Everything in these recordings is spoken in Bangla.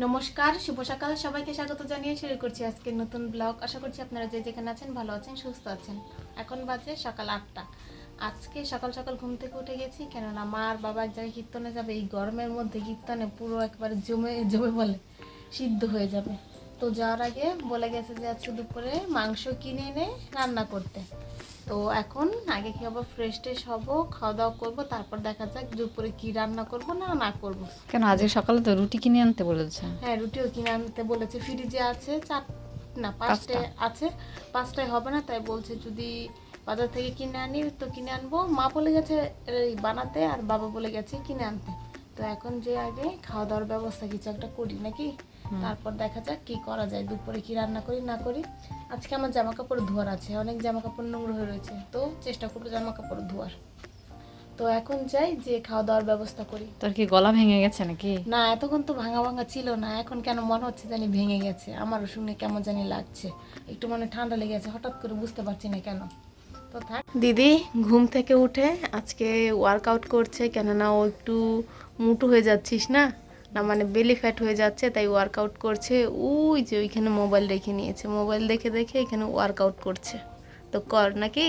নমস্কার, শুভ সকাল। সবাইকে স্বাগত জানিয়ে শুরু করছি আজকের নতুন ব্লগ। আশা করছি আপনারা যে যেখানে আছেন ভালো আছেন, সুস্থ আছেন। এখন বাজে সকাল আটটা। আজকে সকাল সকাল ঘুম থেকে উঠে গেছি, কেননা মা আর বাবা এক জায়গায় কীর্তনে যাবে, এই গরমের মধ্যে কীর্তনে পুরো একবারে জমে জমে বলে, সিদ্ধ হয়ে যাবে। তো যাওয়ার আগে বলে গেছে যে আজকে দুপুরে মাংস কিনে এনে রান্না করতে। তো এখন আগে কি হব ফ্রেশ ট্রেশ হব খাওয়া দাওয়া করব তারপর দেখা যাক দুপুরে কি রান্না করব না না করব। কেন আজকে সকালে তো রুটি কিনে আনতে বলেছে? হ্যাঁ রুটিও কিনে আনতে বলেছে ফ্রিজে আছে চার না পাঁচটায় আছে পাঁচটায় হবে না তাই বলছে যদি বাজার থেকে কিনে আনি তো কিনে আনব। মা বলে গেছে বানাতে আর বাবা বলে গেছে কিনে আনতে। তো এখন যে আগে খাওয়া দাওয়ার ব্যবস্থা কিছু একটা করি নাকি? তারপর দেখা যাক কি করা যায় দুপুরে কি রান্না করি না করি। আজকে আমার জামা কাপড় ধোয়ার আছে অনেক জামা কাপড় নোংরা হয়ে রয়েছে তো চেষ্টা করব জামা কাপড় ধোয়ার। তো এখন যাই যে খাওয়া দাওয়ার ব্যবস্থা করি। তোর কি গলা ভেঙে গেছে নাকি? না এতক্ষণ তো ভাঙা ভাঙা ছিল না এখন কেন মনে হচ্ছে জানি ভেঙে গেছে আমারও শুনে কেমন জানি লাগছে। একটু মনে ঠান্ডা লেগে গেছে হঠাৎ করে বুঝতে পারছি না কেন। তো থাক। দিদি ঘুম থেকে উঠে আজকে ওয়ার্কআউট করছে কেননা ও একটু মুটু হয়ে যাচ্ছিস না? না মানে বেলি ফ্যাট হয়ে যাচ্ছে, তাই ওয়ার্কআউট করছে। ওই যে ওইখানে মোবাইল রেখে নিয়েছে। মোবাইল দেখে দেখে এখানে ওয়ার্কআউট করছে। তো কর নাকি?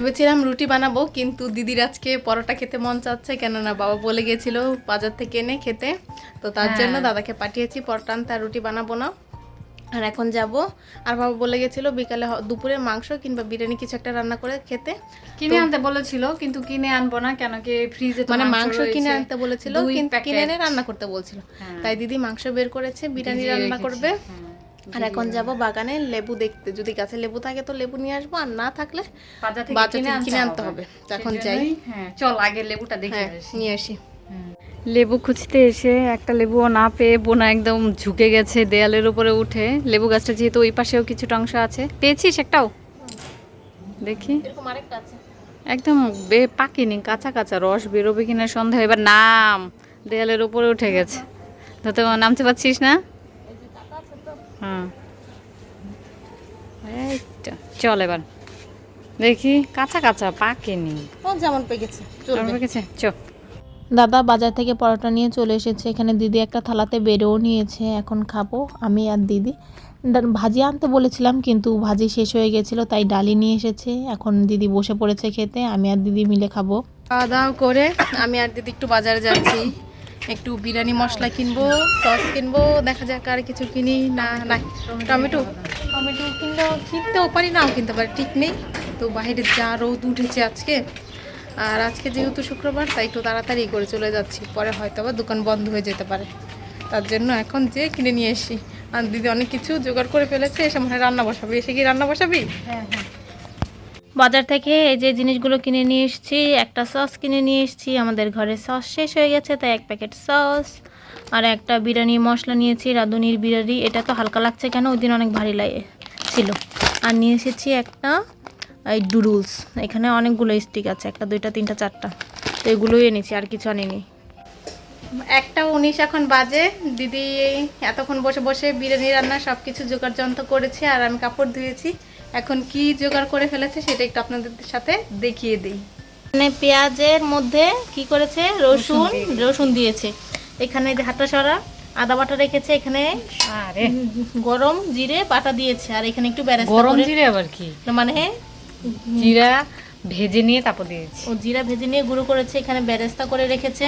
ভেবেছিলাম রুটি বানাবো কিন্তু দিদির আজকে পরোটা খেতে মন চাচ্ছে কেননা বাবা বলে গেছিল বাজার থেকে এনে খেতে। তো তার হ্যাঁ। জন্য দাদাকে পাঠিয়েছি পরোটা আনতে আর রুটি বানাবো না। আর এখন যাব। আর বাবা বলে গেছিল বিকালে দুপুরে মাংস কিংবা বিরিয়ানি কিছু একটা রান্না করে খেতে। কিনে আনতে বলেছিল কিন্তু কিনে আনব না কেন কি ফ্রিজে মানে মাংস কিনে আনতে বলেছিল কিন্তু কিনে এনে রান্না করতে বলছিল। হ্যাঁ। তাই দিদি মাংস বের করেছে বিরিয়ানি রান্না করবে। হ্যাঁ। আর এখন যাব বাগানে লেবু দেখতে। যদি গাছে লেবু থাকে তো লেবু নিয়ে আসব আর না থাকলে বাজার থেকে কিনে আনতে হবে। এখন যাই। হ্যাঁ চল আগে লেবুটা দেখে হ্যাঁ নিয়ে আসি। লেবু খুঁজতে এসে একটা লেবুও না পেয়ে বোনা একদম ঝুঁকে গেছে দেয়ালের উপরে উঠে। লেবু গাছটা যেহেতু ওই পাশেও কিছুটা অংশ আছে। পেয়েছিস একটাও? দেখি। একদম বে পাকেনি কাঁচা কাঁচা রস বেরোবে কিনা সন্দেহ। এবার নাম দেয়ালের উপরে উঠে গেছে। তো তো নামতে পারছিস না? হ্যাঁ। এই তো, চল এবার। দেখি। কাঁচা কাঁচা পাকেনি যেমন চলবে চলবে চ। দাদা বাজার থেকে পরোটা নিয়ে চলে এসেছে। এখানে দিদি একটা থালাতে বেড়েও নিয়েছে। এখন খাব আমি আর দিদি। ভাজি আনতে বলেছিলাম কিন্তু ভাজি শেষ হয়ে গেছিল তাই ডালি নিয়ে এসেছে। এখন দিদি বসে পড়েছে খেতে আমি আর দিদি মিলে খাব। খাওয়া দাওয়া করে আমি আর দিদি একটু বাজারে যাচ্ছি। একটু বিরিয়ানি মশলা কিনবো সস কিনবো, দেখা যাক আর কিছু কিনি। না না টমেটো? টমেটো কিনলেও, কিনতেও পারি, নাও কিনতে পারি, ঠিক নেই। তো বাইরে যা রোদ উঠেছে আজকে, আর আজকে যেহেতু শুক্রবার, তাই একটু তাড়াতাড়ি করে চলে যাচ্ছি। পরে হয়তো আবার দোকান বন্ধ হয়ে যেতে পারে। তার জন্য এখন যে কিনে নিয়ে এসি আর দিদি অনেক কিছু জোগাড় করে ফেলেছে, এসে মনে হয় রান্না বসাবি। এসে কি রান্না বসাবি? হ্যাঁ হ্যাঁ। বাজার থেকে এই যে জিনিসগুলো কিনে নিয়ে এসেছি, একটা সস কিনে নিয়ে এসেছি, আমাদের ঘরে সস শেষ হয়ে গেছে, তাই এক প্যাকেট সস আর একটা বিরিয়ানি মশলা নিয়েছি, রাঁধুনির বিরিয়ানি, এটা তো হালকা লাগছে কেন? ওই দিন অনেক ভারী লাগে, ছিল। আর নিয়ে এসেছি একটা, এই ডুডুলস এখানে অনেকগুলো স্টিক আছে, একটা, দুইটা, তিনটা, চারটা, তো এগুলোই এনেছি, আর কিছু আনিনি। একটা উনিশ এখন বাজে, দিদি এতক্ষণ বসে বসে বিরিয়ানি রান্না সব কিছু জোগাড় যন্ত্র করেছে, আর আমি কাপড় ধুয়েছি। এখন কি জোগাড় করে ফেলেছে সেটা একটু আপনাদের সাথে দেখিয়ে দিই। মানে পেঁয়াজের মধ্যে কি করেছে? রসুন রসুন দিয়েছে। এখানে যে হাঁটা সরা আদা বাটা রেখেছে এখানে। আরে। গরম জিরে বাটা দিয়েছে। আর এখানে একটু বেরেস্তা গরম জিরে আবার কি? মানে জিরা ভেজে নিয়ে তারপর দিয়েছি। ও জিরা ভেজে নিয়ে গুঁড়ো করেছে। এখানে বেরেস্তা করে রেখেছে।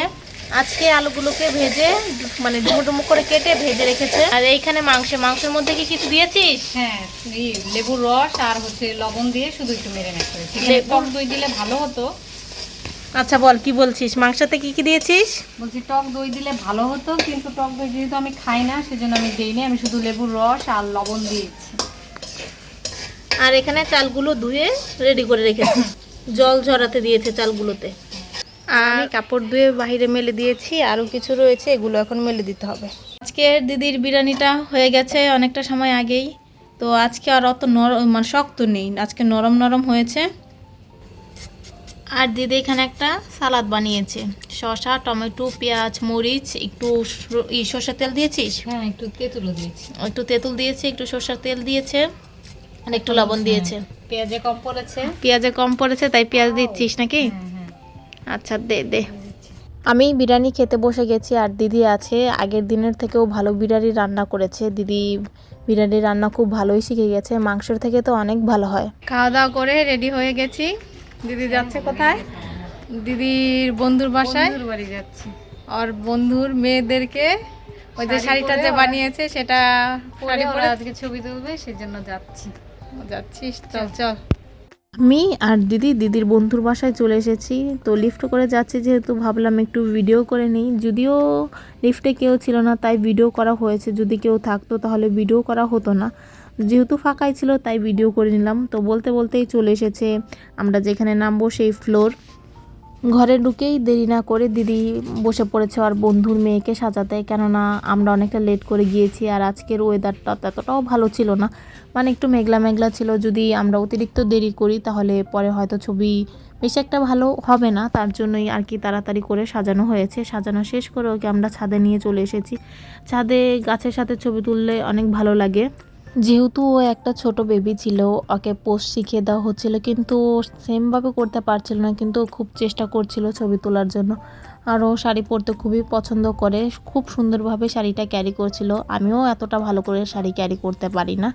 আজকে আলুগুলোকে ভেজে মানে ডুমো ডুমো করে কেটে ভেজে রেখেছে। আর এইখানে মাংস মাংসের মধ্যে কি কিছু দিয়েছিস? হ্যাঁ লেবুর রস আর হচ্ছে লবণ দিয়ে শুধু একটু মেরিনেট করেছি। টক দই দিলে ভালো হতো। আচ্ছা বল কি বলছিস? মাংসতে কি কি দিয়েছিস? বলছি টক দই দিলে ভালো হতো কিন্তু টক দই যেহেতু আমি খাই না সেজন্য আমি দিইনি। আমি শুধু লেবুর রস আর লবণ দিয়েছি। আর এখানে চালগুলো ধুয়ে রেডি করে রেখেছি। জল ঝরাতে দিয়েছে চালগুলোতে। আমি কাপড় ধুয়ে বাইরে মেলে দিয়েছি আরও কিছু রয়েছে এগুলো এখন মেলে দিতে হবে। আজকে দিদির বিরিয়ানিটা হয়ে গেছে অনেকটা সময় আগেই তো আজকে আর অত নরম মানে শক্ত নেই আজকে নরম নরম হয়েছে। আর দিদি এখানে একটা সালাদ বানিয়েছে শসা টমেটো পেঁয়াজ মরিচ একটু ই সর্ষের তেল দিয়েছিস? হ্যাঁ একটু তেঁতুলও দিয়েছি। একটু তেঁতুল দিয়েছে একটু সর্ষের তেল দিয়েছে আর একটু লবণ দিয়েছে। পেঁয়াজে কম পড়েছে। পেঁয়াজে কম পড়েছে তাই পেঁয়াজ দিচ্ছিস নাকি? হ্যাঁ হ্যাঁ। আচ্ছা দে দে। আমি বিরিয়ানি খেতে বসে গেছি আর দিদি আছে। আগের দিনের থেকেও ভালো বিরিয়ানি রান্না করেছে। দিদি বিরিয়ানি রান্না খুব ভালোই শিখে গেছে। মাংসের থেকে তো অনেক ভালো হয়। খাওয়া দাওয়া করে রেডি হয়ে গেছি। দিদি যাচ্ছে কোথায়? দিদির বন্ধুর বাসায়। বাড়ি যাচ্ছি। আর বন্ধুর মেয়েদেরকে ওই যে শাড়িটা যে বানিয়েছে সেটা আজকে ছবি তুলবে সেজন্য যাচ্ছি। যাচ্ছিস? চল চল। আমি আর দিদি, দিদির বন্ধুর বাসায় চলে এসেছি। তো লিফট করে যাচ্ছি যেহেতু ভাবলাম একটু ভিডিও করে নিই। যদিও লিফটে কেউ ছিল না, তাই ভিডিও করা হয়েছে। যদি কেউ থাকতো তাহলে ভিডিও করা হতো না। যেহেতু ফাঁকাই ছিল, তাই ভিডিও করে নিলাম। তো বলতে বলতেই চলে এসেছে। আমরা যেখানে নামবো সেই ফ্লোর ঘরে ঢুকেই দেরি না করে দিদি বসে পড়েছে আর বন্ধুর মেয়েকে সাজাতে। কেননা আমরা অনেকটা লেট করে গিয়েছি আর আজকের ওয়েদারটা ততটাও ভালো ছিল না। মানে একটু মেঘলা মেঘলা ছিল। যদি আমরা অতিরিক্ত দেরি করি, তাহলে পরে হয়তো ছবি বেশি একটা ভালো হবে না। তার জন্যই আর কি তাড়াতাড়ি করে সাজানো হয়েছে। সাজানো শেষ করে ওকে আমরা ছাদে নিয়ে চলে এসেছি। ছাদে গাছের সাথে ছবি তুললে অনেক ভালো লাগে। যেহেতু ও একটা ছোট বেবি ছিল, ওকে পোস্ট শিখিয়ে দেওয়া হচ্ছিল, কিন্তু ও সেমভাবে করতে পারছিল না, কিন্তু খুব চেষ্টা করছিল ছবি তোলার জন্য। আর ও শাড়ি পরতে খুবই পছন্দ করে, খুব সুন্দরভাবে শাড়িটা ক্যারি করছিল। আমিও এতটা ভালো করে শাড়ি ক্যারি করতে পারি না।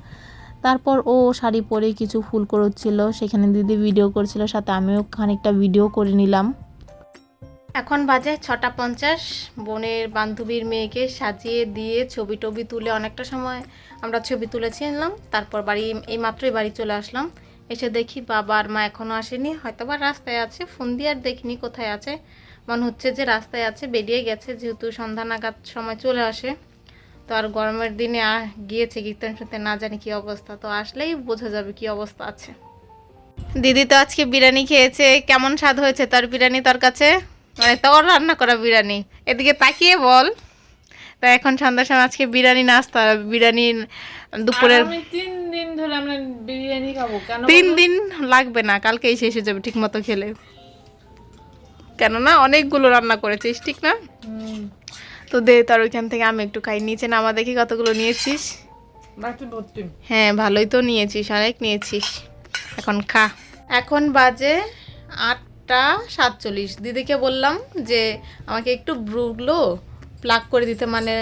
তারপর ও শাড়ি পরে কিছু ফুল করছিল, সেখানে দিদি ভিডিও করছিল, সাথে আমিও খানিকটা ভিডিও করে নিলাম। এখন বাজে ছটা পঞ্চাশ। বোনের বান্ধবীর মেয়েকে সাজিয়ে দিয়ে ছবি টবি তুলে অনেকটা সময় আমরা ছবি তুলেছিলাম তারপর বাড়ি, এই মাত্রই বাড়ি চলে আসলাম। এসে দেখি বাবা আর মা এখনও আসেনি। হয়তো বা রাস্তায় আছে, ফোন দিয়ে আর দেখিনি কোথায় আছে। মনে হচ্ছে যে রাস্তায় আছে, বেরিয়ে গেছে, যেহেতু সন্ধ্যা নাগাদ সময় চলে আসে। তো আর গরমের দিনে গিয়েছে কীর্তন শুনতে, না জানি কি অবস্থা। তো আসলেই বোঝা যাবে কি অবস্থা আছে। দিদি তো আজকে বিরিয়ানি খেয়েছে, কেমন স্বাদ হয়েছে তার বিরিয়ানি তোর কাছে? মানে তোর রান্না করা বিরিয়ানি। এদিকে তাকিয়ে বল। তা এখন সন্ধ্যার সময় আজকে বিরিয়ানি নাস্তা বিরিয়ানি দুপুরের তিন দিন ধরে আমরা বিরিয়ানি খাব। কেন তিন দিন লাগবে না কালকেই শেষ হয়ে যাবে ঠিক মতো খেলে। কেননা অনেকগুলো রান্না করেছিস ঠিক না? তো দে তার ওইখান থেকে আমি একটু খাই। নিচে নামা দেখি কতগুলো নিয়েছিস। হ্যাঁ ভালোই তো নিয়েছিস অনেক নিয়েছিস। এখন খা। এখন বাজে আটটা সাতচল্লিশ। দিদিকে বললাম যে আমাকে একটু ব্রুগুলো প্লাগ করে দিতে মানে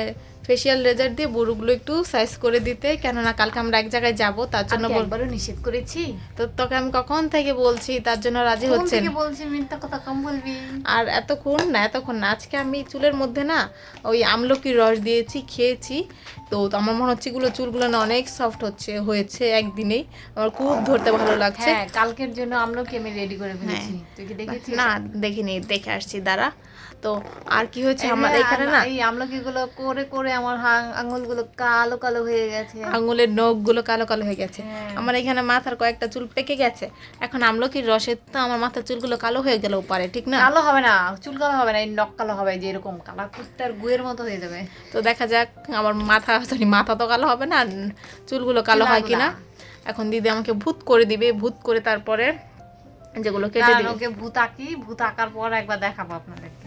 ফেসিয়াল রেজার দিয়ে বুড়োগুলো একটু সাইজ করে দিতে। কেননা কালকে আমরা এক জায়গায় যাব তার জন্য বলবারও নিষেধ করেছি? তো তোকে আমি কখন থেকে বলছি তার জন্য রাজি হচ্ছে বলছি মিথ্যা কথা কম বলবি? আর এতক্ষণ না এতক্ষণ না আজকে আমি চুলের মধ্যে না ওই আমলকির রস দিয়েছি খেয়েছি। তো আমার মনে হচ্ছে এগুলো চুলগুলো না অনেক সফট হচ্ছে হয়েছে একদিনেই। আমার খুব ধরতে ভালো লাগছে। হ্যাঁ কালকের জন্য আমলকি আমি রেডি করে ফেলেছি। তুই কি দেখেছিস না দেখিনি দেখে আসছি দাঁড়া। তো আর কি হয়েছে আমার এখানে না? এই আমলকি গুলো করে করে আমার আঙুলগুলো কালো কালো হয়ে গেছে। আঙুলের নখগুলো কালো কালো হয়ে গেছে। হ্যাঁ। আমার এখানে মাথার কয়েকটা চুল পেকে গেছে। এখন আমলকির রসের তো আমার মাথার চুলগুলো কালো হয়ে গেলেও পারে ঠিক না? কালো হবে না চুল কালো হবে না এই নখ কালো হবে যে এরকম কালা কুত্তার গুয়ের মতো হয়ে যাবে। তো দেখা যাক আমার মাথা সরি মাথা তো কালো হবে না চুলগুলো কালো হয় কিনা। এখন দিদি আমাকে ভূত করে দিবে ভূত করে তারপরে যেগুলো কেটে দিবে। ওকে ভূত আঁকি ভূত আঁকার পর একবার দেখাবো আপনাদেরকে।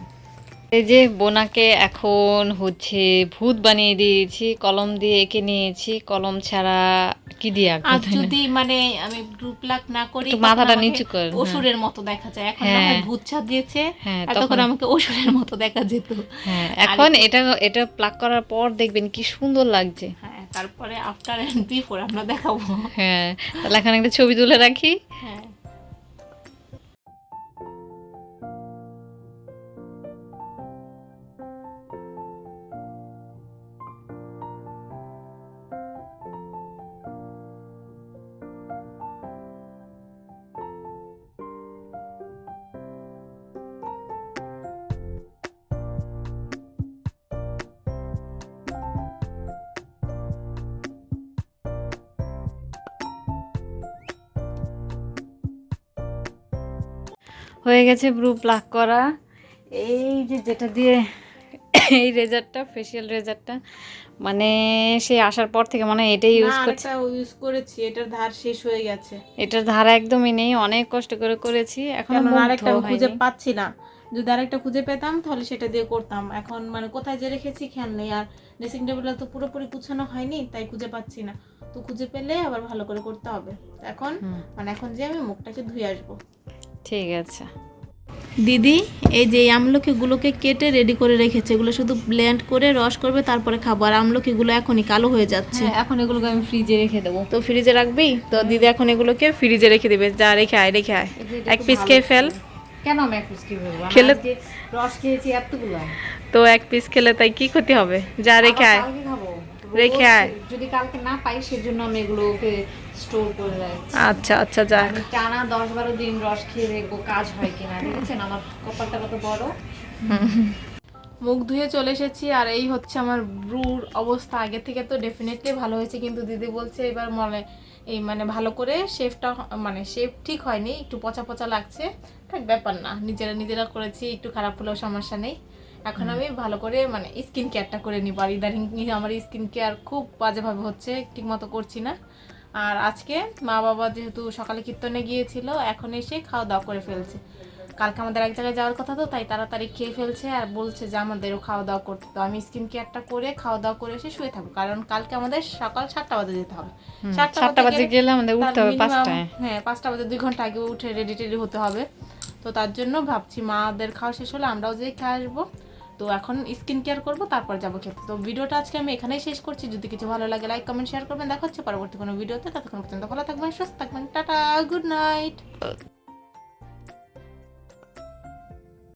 এই যে বোনাকে এখন হচ্ছে ভূত বানিয়ে দিয়েছি কলম দিয়ে এঁকে নিয়েছি কলম ছাড়া কি দিয়ে আঁকবো আর যদি মানে আমি গ্রুপ লাক না করি মাথাটা নিচু কর, হ্যাঁ। অসুরের মতো দেখা যায়। এখন না হ্যাঁ। ভূত সাজিয়েছে হ্যাঁ আর তখন তখন আমাকে অসুরের মতো দেখা যেত। হ্যাঁ এখন এটা এটা প্লাক করার পর দেখবেন কি সুন্দর লাগছে। হ্যাঁ তারপরে আফটার এন্ড বিফোর আমরা দেখাবো। হ্যাঁ তাহলে এখন একটা ছবি তুলে রাখি। হ্যাঁ। হয়ে গেছে ব্রু প্লাক করা। এই যে যেটা দিয়ে এই রেজারটা ফেসিয়াল রেজারটা মানে সে আসার পর থেকে মানে এটাই ইউজ করছে। ইউজ করেছি এটার ধার শেষ হয়ে গেছে। এটার ধার একদমই নেই অনেক কষ্ট করে করেছি এখন আরেকটা খুঁজে পাচ্ছি না। যদি আরেকটা খুঁজে পেতাম তাহলে সেটা দিয়ে করতাম। এখন মানে কোথায় যে রেখেছি খেয়াল নেই আর ড্রেসিং টেবিলটা তো পুরোপুরি গুছানো হয়নি তাই খুঁজে পাচ্ছি না। তো খুঁজে পেলে আবার ভালো করে করতে হবে। এখন মানে এখন যে আমি মুখটাকে ধুয়ে আসব। ঠিক আছে। দিদি এই যে আমলকিগুলোকে কেটে রেডি করে রেখেছে এগুলো শুধু ব্লেন্ড করে রস করবে তারপরে খাব। আর আমলকিগুলো এখনই কালো হয়ে যাচ্ছে। হ্যাঁ এখন এগুলোকে আমি ফ্রিজে রেখে দেবো। তো ফ্রিজে রাখবি? তো দিদি এখন এগুলোকে ফ্রিজে রেখে দিবে। যা রেখে আয় রেখে আয়। এক পিস খেয়ে ফেল। কেন আমি এক পিস খেলে- রস খেয়েছি এতগুলো। তো এক পিস খেলে তাই কি ক্ষতি হবে? যা রেখে আয়। রেখে আয়। যদি কালকে না পাই সেজন্য আমি এগুলোকে স্টোর করে রাখছি। আচ্ছা আচ্ছা যা আমি টানা দশ বারো দিন রস খেয়ে দেখব কাজ হয় কিনা দেখেছেন? আমার কপালটা কত বড়। মুখ ধুয়ে চলে এসেছি আর এই হচ্ছে আমার ব্রুর অবস্থা। আগে থেকে তো ডেফিনেটলি ভালো হয়েছে কিন্তু দিদি বলছে এবার মনে এই মানে ভালো করে শেফটা মানে শেফ ঠিক হয়নি একটু পচা পচা লাগছে। থাক ব্যাপার না নিজেরা নিজেরা করেছি একটু খারাপ হলেও সমস্যা নেই। এখন আমি ভালো করে মানে স্কিন কেয়ারটা করে নিব আর ইদানিং আমার স্কিন কেয়ার খুব বাজেভাবে হচ্ছে ঠিক মতো করছি না। আর আজকে মা বাবা যেহেতু সকালে কীর্তনে গিয়েছিল এখন এসে খাওয়া দাওয়া করে ফেলছে। কালকে আমাদের এক জায়গায় যাওয়ার কথা তো তাই তাড়াতাড়ি খেয়ে ফেলছে আর বলছে যে আমাদেরও খাওয়া দাওয়া করতে তো আমি স্কিন কেয়ারটা করে খাওয়া দাওয়া করে এসে শুয়ে থাকব কারণ কালকে আমাদের সকাল সাতটা বাজে যেতে হবে। সাতটা বাজে গেলে আমাদের উঠতে হবে পাঁচটায়। হ্যাঁ পাঁচটা বাজে দুই ঘণ্টা আগে উঠে রেডি টেডি হতে হবে। তো তার জন্য ভাবছি মাদের খাওয়া শেষ হলে আমরাও যেয়ে খেয়ে আসব। তো এখন স্কিন কেয়ার করব, তারপর যাব খেতে। তো ভিডিওটা আজকে আমি এখানেই শেষ করছি। যদি কিছু ভালো লাগে লাইক কমেন্ট শেয়ার করবেন। দেখা হচ্ছে পরবর্তী কোনো ভিডিওতে। ততক্ষণ পর্যন্ত ভালো থাকবেন, সুস্থ থাকবেন। Tata good night